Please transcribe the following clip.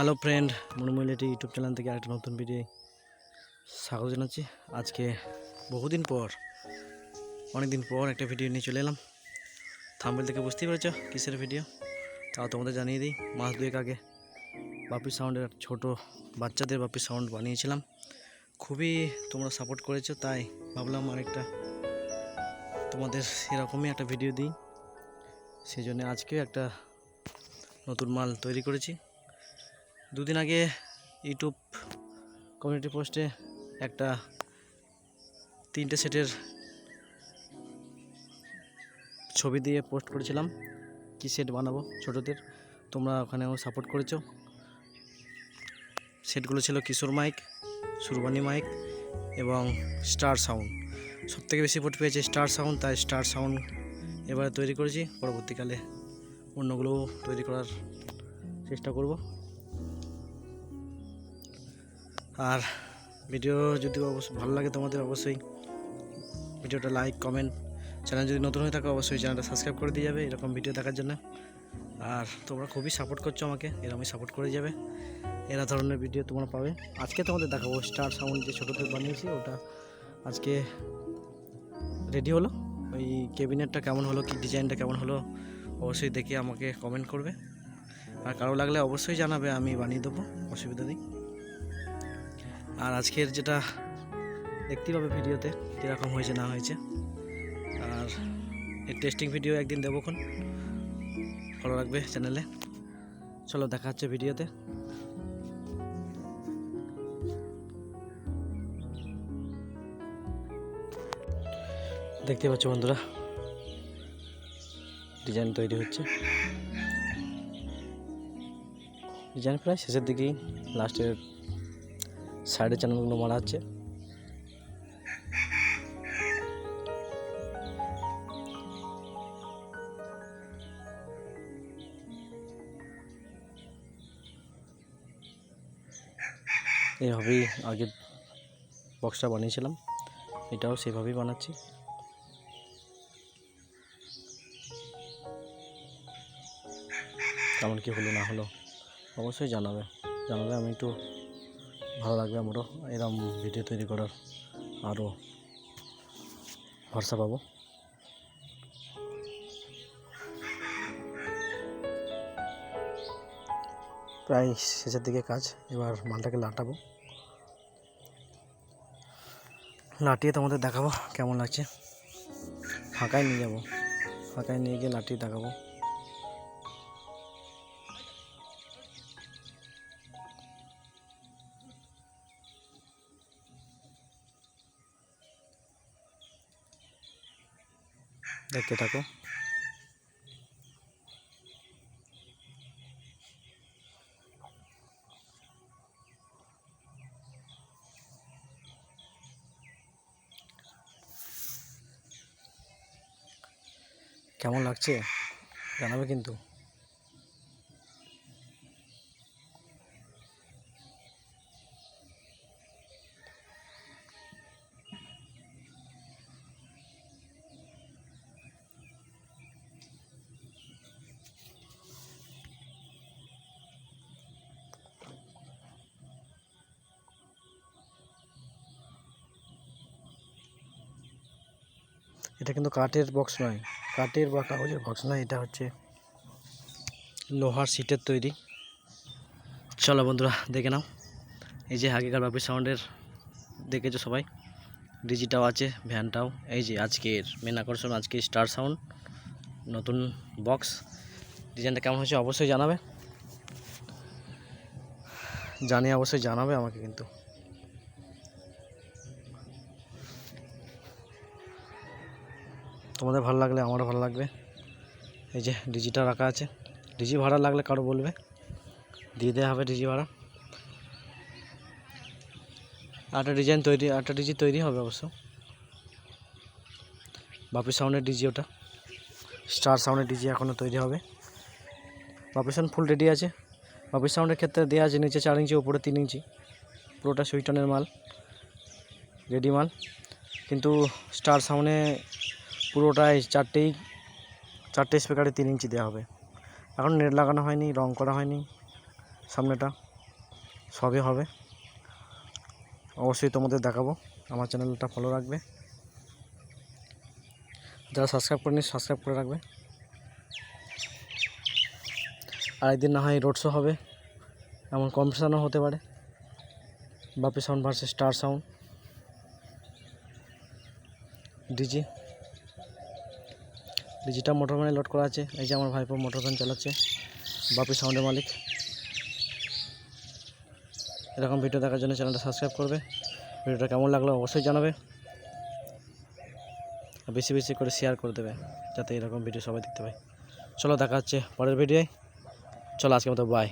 Hello friend মনুমিলিটি YouTube channel থেকে একটা নতুন ভিডিও স্বাগত জানাচ্ছি। আজকে বহুদিন পর অনেক দিন পর একটা ভিডিও নিয়ে চলে এলাম। থাম্বেল থেকে বুঝতেই পেরেছ কিসের ভিডিও তাও তোমাদের জানিয়ে দিই, মাস দুয়েক আগে বাপি সাউন্ডের ছোট বাচ্চাদের বাপি সাউন্ড বানিয়েছিলাম। খুবই তোমরা সাপোর্ট করেছ, তাই ভাবলাম আরেকটা তোমাদের এরকমই একটা ভিডিও দিই। সেই জন্য আজকে একটা নতুন মাল তৈরি করেছি। দুদিন আগে ইউটিউব কমিউনিটি পোস্টে একটা তিনটে সেটের ছবি দিয়ে পোস্ট করেছিলাম, কি সেট বানাবো ছোটোদের, তোমরা ওখানেও সাপোর্ট করেছ। সেটগুলো ছিল কিশোর মাইক সুরবানি মাইক এবং স্টার সাউন্ড সবথেকে বেশি ভোট পেয়েছে স্টার সাউন্ড তাই স্টার সাউন্ড এবারে তৈরি করেছি। পরবর্তীকালে অন্যগুলোও তৈরি করার চেষ্টা করব। আর ভিডিও যদি অবশ্যই ভালো লাগে তোমাদের অবশ্যই ভিডিওটা লাইক, কমেন্ট, চ্যানেল যদি নতুন হয়ে থাকে অবশ্যই চ্যানেলটা সাবস্ক্রাইব করে দিয়ে যাবে এরকম ভিডিও দেখার জন্য। আর তোমরা খুবই সাপোর্ট করছ আমাকে এরকমই সাপোর্ট করে যাবে। এরা ধরনের ভিডিও তোমরা পাবে। আজকে তোমাদের দেখাবো স্টার সাউন্ড যে ছোটোদের বানিয়েছি, ওটা আজকে রেডি হলো। ওই কেবিনেটটা কেমন হলো, কি ডিজাইনটা কেমন হলো, অবশ্যই দেখে আমাকে কমেন্ট করবে। আর কারও লাগলে অবশ্যই জানাবে, আমি বানিয়ে দেবো, অসুবিধা নেই। আর আজকের যেটা দেখতেই পাবে ভিডিওতে, কীরকম হয়েছে, না হয়েছে, আর এর টেস্টিং ভিডিও একদিন দেবোক্ষণ ফলো রাখবে চ্যানেলে চলো, দেখা হচ্ছে ভিডিওতে। দেখতে পাচ্ছ বন্ধুরা ডিজাইন তৈরি হচ্ছে। ডিজাইন প্রায় শেষের দিকেই লাস্টের সাইডের চ্যানেলগুলো মারা হচ্ছে। এইভাবেই আগে বক্সটা বানিয়েছিলাম, এটাও সেভাবেই বানাচ্ছি। কেমন কী হলো না হলো, অবশ্যই জানাবে, জানালে আমি একটু ভালো লাগবে আমারও। এরকম ভিডিও তৈরি করার আরও ভরসা পাবো। প্রায় শেষের দিকে কাজ, এবার মালটাকে লাটাবো। লাটিয়ে তোমাদের দেখাবো কেমন লাগছে। ফাঁকায় নিয়ে যাব। ফাঁকায় নিয়ে গিয়ে লাটিয়ে দেখাবো। দেখতে থাকো। কেমন লাগছে? জানাবে কিন্তু। এটা কিন্তু কাঠের বক্স নয়। কাঠের বা কাগজের বক্স নয় এটা হচ্ছে লোহার সিটের তৈরি। চলো বন্ধুরা, দেখে নাও। এই যে আগেকার বাপি সাউন্ডের দেখেছ সবাই? ডিজিটাও আছে ভ্যানটাও এই যে আজকের মেন আকর্ষণ, আজকে স্টার সাউন্ড নতুন বক্স ডিজাইনটা কেমন হয়েছে অবশ্যই জানাবে। জানিয়ে অবশ্যই জানাবে আমাকে কিন্তু। তোমাদের ভালো লাগলে আমারও ভালো লাগবে। এই যে ডিজিটা রাখা আছে। ডিজি ভাড়া লাগলে কারও বলবে। দিয়ে দেওয়া হবে ডিজি ভাড়া। আরেকটা ডিজাইন তৈরি, আরেকটা ডিজি তৈরি হবে অবশ্য। বাপি সাউন্ডের ডিজি ওটা। স্টার সাউন্ডের ডিজি এখনও তৈরি হবে। বাপি সাউন্ড ফুল রেডি আছে। বাপি সাউন্ডের ক্ষেত্রে দেওয়া আছে নিচে চার ইঞ্চি, উপরে তিন ইঞ্চি। পুরোটা সুইটনের মাল রেডি মাল। কিন্তু স্টার সাউন্ডে পুরোটাই চারটেই চারটে স্পিকারে তিন ইঞ্চি দেওয়া হবে। এখন নেট লাগানো হয়নি, রং করা হয়নি, সামনেটা, সবই হবে। অবশ্যই তোমাদের দেখাবো, আমার চ্যানেলটা ফলো রাখবে। যারা সাবস্ক্রাইব করেনি সাবস্ক্রাইব করে রাখবে। আর একদিন না হয় রোড শো হবে, এমন কম্পিটিশনও হতে পারে। Bapi sound versus star sound DG ডিজিটা মোটর ভ্যানে লোড করা আছে। এই যে আমার ভাইপো মোটর ভ্যান চালাচ্ছে। বাপি সাউন্ডের মালিক। এরকম ভিডিও দেখার জন্য চ্যানেলটা সাবস্ক্রাইব করবে। ভিডিওটা কেমন লাগল অবশ্যই জানাবে। বেশি বেশি করে শেয়ার করে দেবে, যাতে এরকম ভিডিও সবাই দেখতে পায়। চলো দেখা হচ্ছে পরের ভিডিওয় চলো আজকে মতো বাই